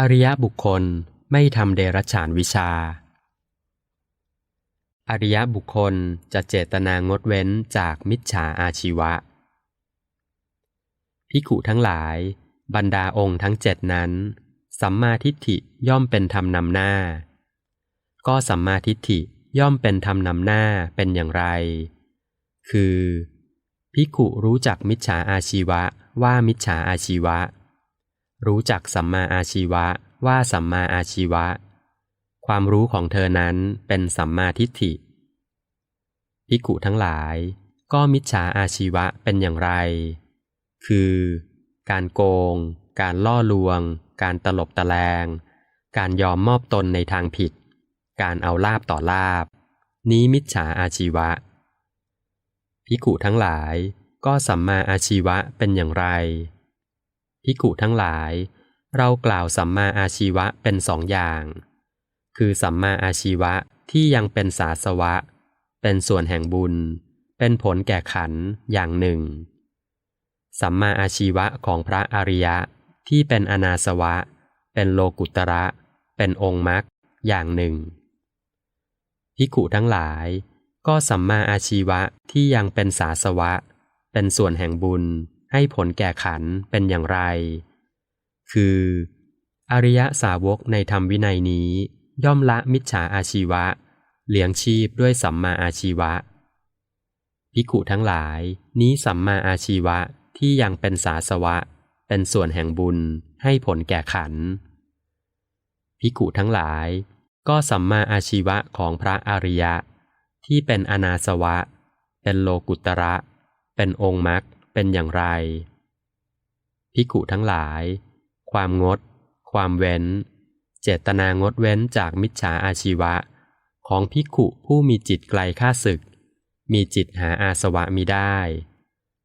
อริยบุคคลไม่ทำเดรัจฉานวิชา อริยบุคคลจะเจตนางดเว้นจากมิจฉาอาชีวะ พิขุทั้งหลาย บรรดาองค์ทั้งเจ็ดนั้น สัมมาทิฏฐิย่อมเป็นธรรมนำหน้า ก็สัมมาทิฏฐิย่อมเป็นธรรมนำหน้าเป็นอย่างไร คือ พิขุรู้จักมิจฉาอาชีวะว่ามิจฉาอาชีวะ รู้จักสัมมาอาชีวะว่าสัมมาอาชีวะ ความรู้ของเธอนั้นเป็นสัมมาทิฏฐิพิขุทั้งหลาย ก็มิจฉาอาชีวะเป็นอย่างไร คือ การโกง การล่อลวง การตลบตะแลง การยอมมอบตนในทางผิด การเอาลาบต่อลาบ นี้มิจฉาอาชีวะพิขุทั้งหลาย ก็สัมมาอาชีวะเป็นอย่างไร พิขุทั้งหลาย เรากล่าวสัมมาอาชีวะเป็นสองอย่าง คือสัมมาอาชีวะที่ยังเป็นสาสวะ เป็นส่วนแห่งบุญ เป็นผลแก่ขันอย่างหนึ่ง สัมมาอาชีวะของพระอริยะที่เป็นอนาสวะ เป็นโลกุตระ เป็นองค์มรรคอย่างหนึ่งพิขุทั้งหลาย ก็สัมมาอาชีวะที่ยังเป็นสาสวะ เป็นส่วนแห่งบุญ ให้ผลแก่ขันเป็นอย่างไร คือ อริยสาวกในธรรมวินัยนี้ ย่อมละมิจฉาอาชีวะ เลี้ยงชีพด้วยสัมมาอาชีวะพิขุทั้งหลาย นี้สัมมาอาชีวะที่ยังเป็นสาสวะ เป็นส่วนแห่งบุญให้ผลแก่ขันพิขุทั้งหลาย ก็สัมมาอาชีวะของพระอริยะ ที่เป็นอนาสวะ เป็นโลกุตระ เป็นองค์มรรค เป็นอย่างไร พิขุทั้งหลาย ความงด ความเว้น เจตนางดเว้นจากมิจฉาอาชีวะ ของพิขุผู้มีจิตไกลข้าศึก มีจิตหาอาสวะมิได้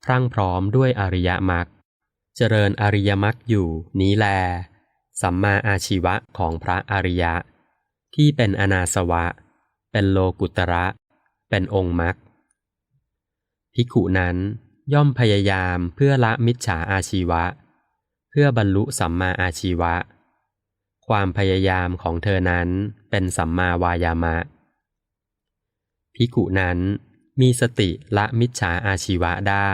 พรั่งพร้อมด้วยอริยมรรคเจริญอริยมรรคอยู่นี้แล สัมมาอาชีวะของพระอริยะ ที่เป็นอนาสวะ เป็นโลกุตระ เป็นองค์มรรคพิขุนั้น ย่อมพยายามเพื่อละมิจฉาอาชีวะ เพื่อบรรลุสัมมาอาชีวะ ความพยายามของเธอนั้นเป็นสัมมาวายามะ พิขุนั้นมีสติละมิจฉาอาชีวะได้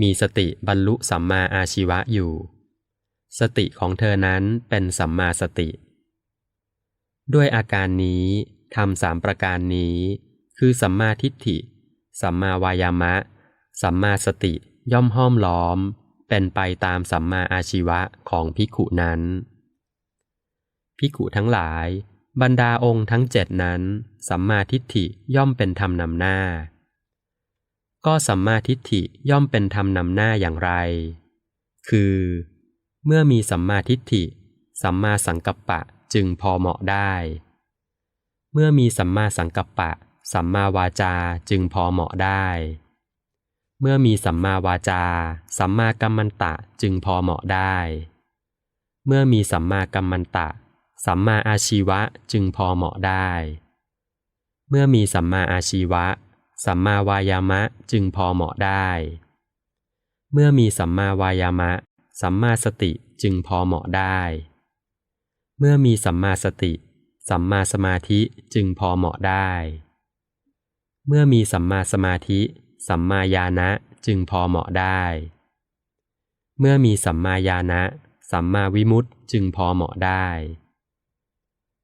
มีสติบรรลุสัมมาอาชีวะอยู่ สติของเธอนั้นเป็นสัมมาสติ ด้วยอาการนี้ทำสามประการนี้ คือสัมมาทิฏฐิ สัมมาวายามะ สัมมาสติย่อมห้อมล้อม เป็นไปตามสัมมาอาชีวะของภิกุนั้นภิกุทั้งหลาย บรรดาองค์ทั้งเจ็ดนั้น สัมมาทิฏฐิย่อมเป็นธรรมนำหน้า ก็สัมมาทิฏฐิย่อมเป็นธรรมนำหน้าอย่างไร คือ เมื่อมีสัมมาทิฏฐิ สัมมาสังกัปปะจึงพอเหมาะได้ เมื่อมีสัมมาสังกัปปะ สัมมาวาจาจึงพอเหมาะได้ เมื่อมีสัมมาวาจา สัมมากัมมันตะจึงพอเหมาะได้ เมื่อมีสัมมากัมมันตะ สัมมาอาชีวะจึงพอเหมาะได้ เมื่อมีสัมมาอาชีวะ สัมมาวายามะจึงพอเหมาะได้ เมื่อมีสัมมาวายามะ สัมมาสติจึงพอเหมาะได้ เมื่อมีสัมมาสติ สัมมาสมาธิจึงพอเหมาะได้ เมื่อมีสัมมาสมาธิ สัมมาญาณะจึงพอเหมาะได้ เมื่อมีสัมมาญาณะ สัมมาวิมุตติจึงพอเหมาะได้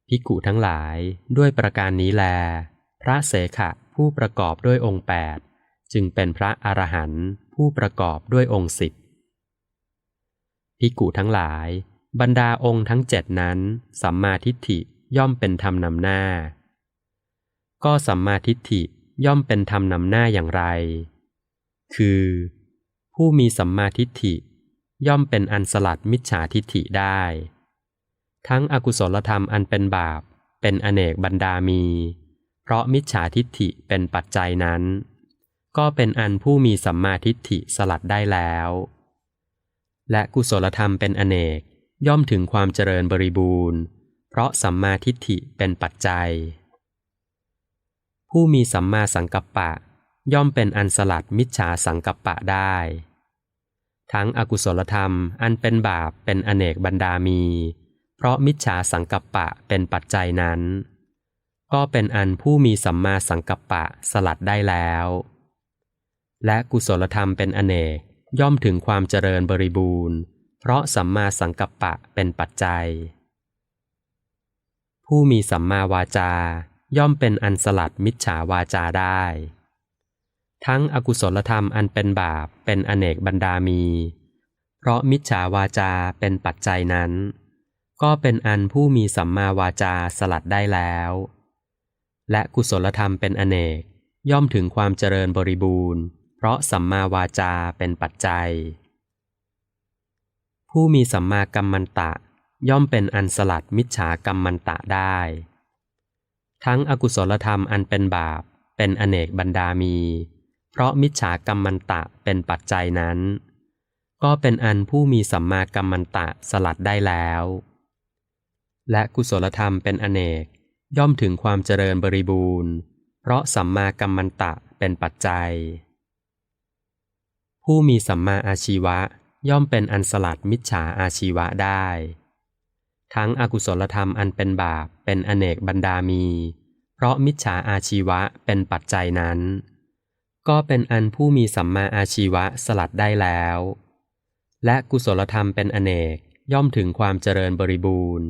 ภิกุทั้งหลายด้วยประการนี้แล พระเสขะผู้ประกอบด้วยองค์แปดจึงเป็นพระอรหันต์ผู้ประกอบด้วยองค์สิบภิกุทั้งหลาย บรรดาองค์ทั้งเจ็ดนั้น สัมมาทิฏฐิย่อมเป็นธรรมนำหน้า ก็สัมมาทิฏฐิ ย่อมเป็นธรรมนำหน้าอย่างไร คือ ผู้มีสัมมาทิฏฐิ ย่อมเป็นอันสลัดมิจฉาทิฏฐิได้ ทั้งอกุศลธรรมอันเป็นบาป เป็นอเนกบรรดามี เพราะมิจฉาทิฏฐิเป็นปัจจัยนั้น ก็เป็นอันผู้มีสัมมาทิฏฐิสลัดได้แล้ว และกุศลธรรมเป็นอเนกย่อมถึงความเจริญบริบูรณ์ เพราะสัมมาทิฏฐิเป็นปัจจัย ผู้มีสัมมาสังกัปปะ ย่อมเป็นอันสลัดมิจฉาสังกัปปะได้ ทั้งอกุศลธรรมอันเป็นบาปเป็นอเนกบรรดามี เพราะมิจฉาสังกัปปะเป็นปัจจัยนั้น ก็เป็นอันผู้มีสัมมาสังกัปปะสลัดได้แล้ว และกุศลธรรมเป็นอเนกย่อมถึงความเจริญบริบูรณ์ เพราะสัมมาสังกัปปะเป็นปัจจัย ผู้มีสัมมาวาจา ย่อมเป็นอันสลัดมิจฉาวาจาได้ ทั้งอกุศลธรรมอันเป็นบาปเป็นอเนกบรรดามี เพราะมิจฉาวาจาเป็นปัจจัยนั้น ก็เป็นอันผู้มีสัมมาวาจาสลัดได้แล้ว และกุศลธรรมเป็นอเนกย่อมถึงความเจริญบริบูรณ์ เพราะสัมมาวาจาเป็นปัจจัย ผู้มีสัมมากัมมันตะย่อมเป็นอันสลัดมิจฉากรรมมันตะได้ ทั้งอกุศลธรรมอันเป็นบาป เป็นอเนกบรรดามี เพราะมิจฉากรรมมันตะเป็นปัจจัยนั้น ก็เป็นอันผู้มีสัมมากัมมันตะสลัดได้แล้ว และกุศลธรรมเป็นอเนกย่อมถึงความเจริญบริบูรณ์ เพราะสัมมากัมมันตะเป็นปัจจัย ผู้มีสัมมาอาชีวะย่อมเป็นอันสลัดมิจฉาอาชีวะได้ ทั้งอกุศลธรรมอันเป็นบาปเป็นอเนกบรรดามี เพราะมิจฉาอาชีวะเป็นปัจจัยนั้น ก็เป็นอันผู้มีสัมมาอาชีวะสลัดได้แล้ว และกุศลธรรมเป็นอเนกย่อมถึงความเจริญบริบูรณ์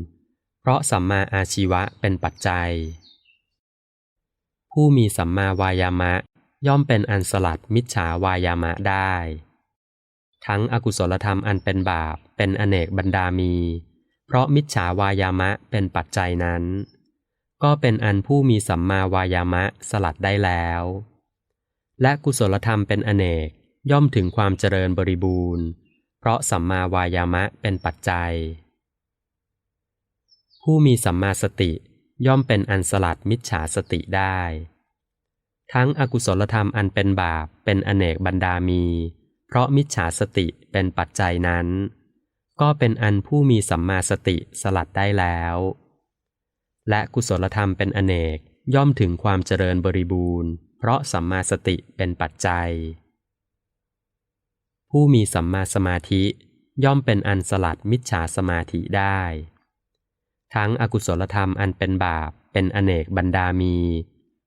เพราะสัมมาอาชีวะเป็นปัจจัย ผู้มีสัมมาวายามะ ย่อมเป็นอันสลัดมิจฉาวายามะได้ ทั้งอกุศลธรรมอันเป็นบาปเป็นอเนกบรรดามี ราะมิจฉาวายามะเป็นปัจจัยนั้น ก็เป็นอันผู้มีสัมมาวายามะสลัดได้แล้ว และกุศลธรรมเป็นอเนกย่อมถึงความเจริญบริบูรณ์ เพราะสัมมาวายามะเป็นปัจจัย ผู้มีสัมมาสติย่อมเป็นอันสลัดมิจฉาสติได้ ทั้งอกุศลธรรมอันเป็นบาปเป็นอเนกบรรดามี เพราะมิจฉาสติเป็นปัจจัยนั้น ก็เป็นอันผู้มีสัมมาสติสลัดได้แล้ว และกุศลธรรมเป็นอเนกย่อมถึงความเจริญบริบูรณ์ เพราะสัมมาสติเป็นปัจจัย ผู้มีสัมมาสมาธิย่อมเป็นอันสลัดมิจฉาสมาธิได้ ทั้งอกุศลธรรมอันเป็นบาปเป็นอเนกบรรดามี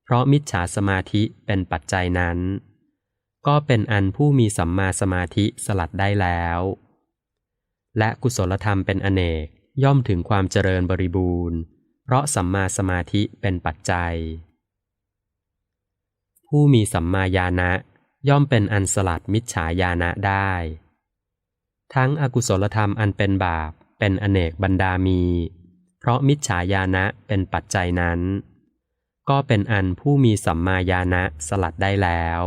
เพราะมิจฉาสมาธิเป็นปัจจัยนั้น ก็เป็นอันผู้มีสัมมาสมาธิสลัดได้แล้ว และกุศลธรรมเป็นอเนกย่อมถึงความเจริญบริบูรณ์ เพราะสัมมาสมาธิเป็นปัจจัย ผู้มีสัมมาญาณะย่อมเป็นอันสลัดมิจฉาญาณะได้ ทั้งอกุศลธรรมอันเป็นบาปเป็นอเนกบรรดามี เพราะมิจฉาญาณะเป็นปัจจัยนั้น ก็เป็นอันผู้มีสัมมาญาณะสลัดได้แล้ว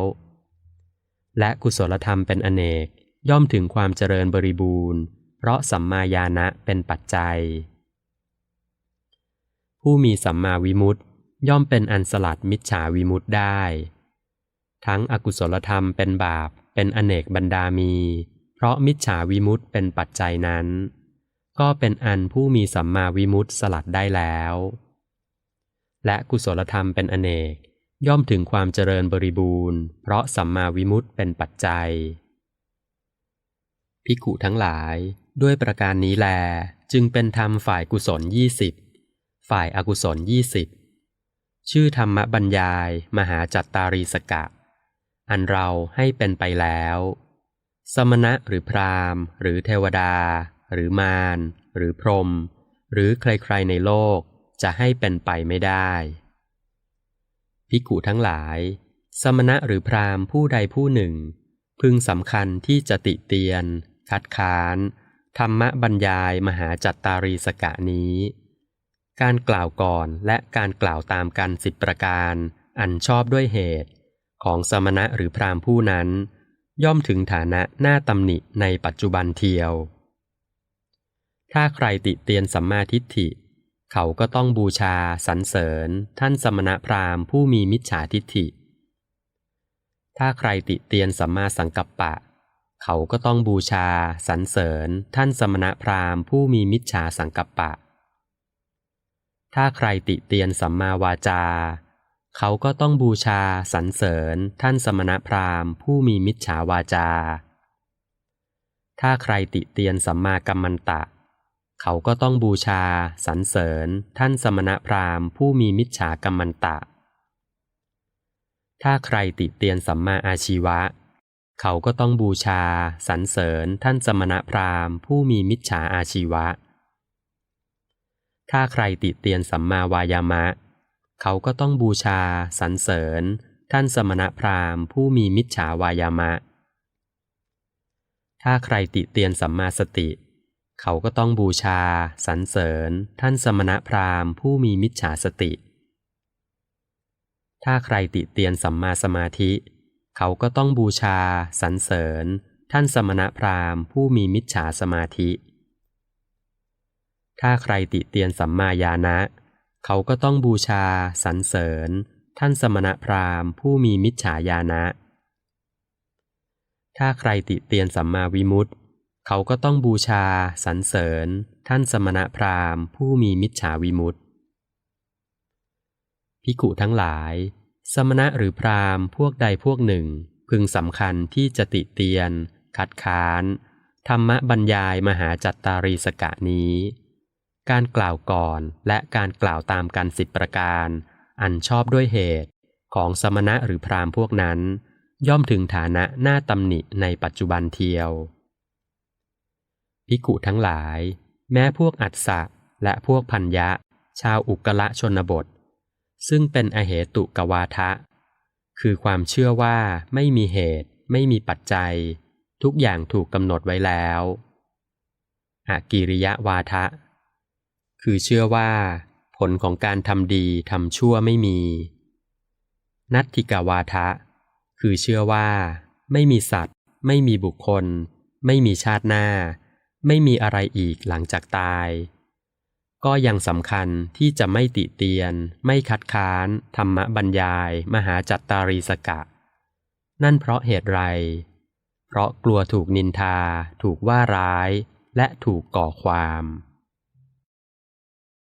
และกุศลธรรมเป็นอเนกย่อมถึงความเจริญบริบูรณ์ เพราะสัมมาญาณะเป็นปัจจัย ผู้มีสัมมาวิมุตติย่อมเป็นอันสลัดมิจฉาวิมุตติได้ ทั้งอกุศลธรรมเป็นบาปเป็นอเนกบรรดามี เพราะมิจฉาวิมุตติเป็นปัจจัยนั้น ก็เป็นอันผู้มีสัมมาวิมุตติสลัดได้แล้ว และกุศลธรรมเป็นอเนกย่อมถึงความเจริญบริบูรณ์ เพราะสัมมาวิมุตติเป็นปัจจัย ภิกขุทั้งหลาย ด้วยประการนี้แล จึงเป็นธรรมฝ่ายกุศลยี่สิบฝ่ายอากุศลยี่สิบชื่อธรรมบรรยาย มหาจัตตารีสกะ อันเราให้เป็นไปแล้ว สมณะหรือพราหมณ์ หรือเทวดา หรือมาร หรือพรหมหรือใครๆในโลกจะให้เป็นไปไม่ได้ภิกุทั้งหลาย สมณะหรือพราหมณ์ผู้ใดผู้หนึ่ง พึงสำคัญที่จะติเตียน คัดค้าน ธรรมบรรยายมหาจัตตารีสกะนี้ การกล่าวก่อนและการกล่าวตามกันสิบประการ อันชอบด้วยเหตุ ของสมณะหรือพราหมณ์ผู้นั้น ย่อมถึงฐานะหน้าตำหนิในปัจจุบันเทียว ถ้าใครติเตียนสัมมาทิฏฐิ เขาก็ต้องบูชาสรรเสริญ ท่านสมณะพราหมณ์ผู้มีมิจฉาทิฏฐิ ถ้าใครติเตียนสัมมาสังกัปปะเเขาก็ต้องบูชาสรรเสริญท่านสมณพราหมณ์ผู้มีมิจฉาสังกัปปะ ถ้าใครติเตียนสัมมาวาจา เขาก็ต้องบูชาสรรเสริญท่านสมณพราหมณ์ผู้มีมิจฉาวาจา ถ้าใครติเตียนสัมมากัมมันตะ เขาก็ต้องบูชาสรรเสริญท่านสมณพราหมณ์ผู้มีมิจฉากรรมันตะ ถ้าใครติเตียนสัมมาอาชีวะเขาก็ต้องบูชาสรรเสริญท่านสมณพราหมณ์ ผู้มีมิจฉาอาชีวะ ถ้าใครติเตียนสัมมาวายามะ เขาก็ต้องบูชาสรรเสริญ ท่านสมณพราหมณ์ ผู้มีมิจฉาวายามะ ถ้าใครติเตียนสัมมาสติ เขาก็ต้องบูชาสรรเสริญ ท่านสมณพราหมณ์ ผู้มีมิจฉาสติ ถ้าใครติเตียนสัมมาสมาธิเขาก็ต้องบูชาสรรเสริญ ท่านสมณพราหมณ์ผู้มีมิจฉาสมาธิ ถ้าใครติเตียนสัมมาญาณะ เขาก็ต้องบูชาสรรเสริญ ท่านสมณพราหมณ์ผู้มีมิจฉาญาณะ ถ้าใครติเตียนสัมมาวิมุตติ เขาก็ต้องบูชาสรรเสริญ ท่านสมณพราหมณ์ผู้มีมิจฉาวิมุตติพิกุทั้งหลาย สมณะหรือพราหมณ์พวกใดพวกหนึ่ง พึงสำคัญที่จะติเตียนคัดค้าน ธรรมบรรยายมหาจัตตารีสกะนี้ การกล่าวก่อนและการกล่าวตามกันสิบประการ อันชอบด้วยเหตุของสมณะหรือพราหมณ์พวกนั้น ย่อมถึงฐานะหน้าตำหนิในปัจจุบันเทียวพิกุทั้งหลาย แม้พวกอัฏสะและพวกพัญญะ ชาวอุกละชนบท ซึ่งเป็นอเหตุกวาทะ คือความเชื่อว่าไม่มีเหตุ ไม่มีปัจจัย ทุกอย่างถูกกำหนดไว้แล้วอากิริยะวาทะ คือเชื่อว่า ผลของการทำดีทำชั่วไม่มี นัตถิกาวาทะ คือเชื่อว่า ไม่มีสัตว์ ไม่มีบุคคล ไม่มีชาติหน้า ไม่มีอะไรอีกหลังจากตาย ก็ยังสำคัญที่จะไม่ติเตียน ไม่คัดค้าน ธรรมบรรยาย มหาจัตตารีสกะ นั่นเพราะเหตุไร เพราะกลัวถูกนินทา ถูกว่าร้าย และถูกก่อความ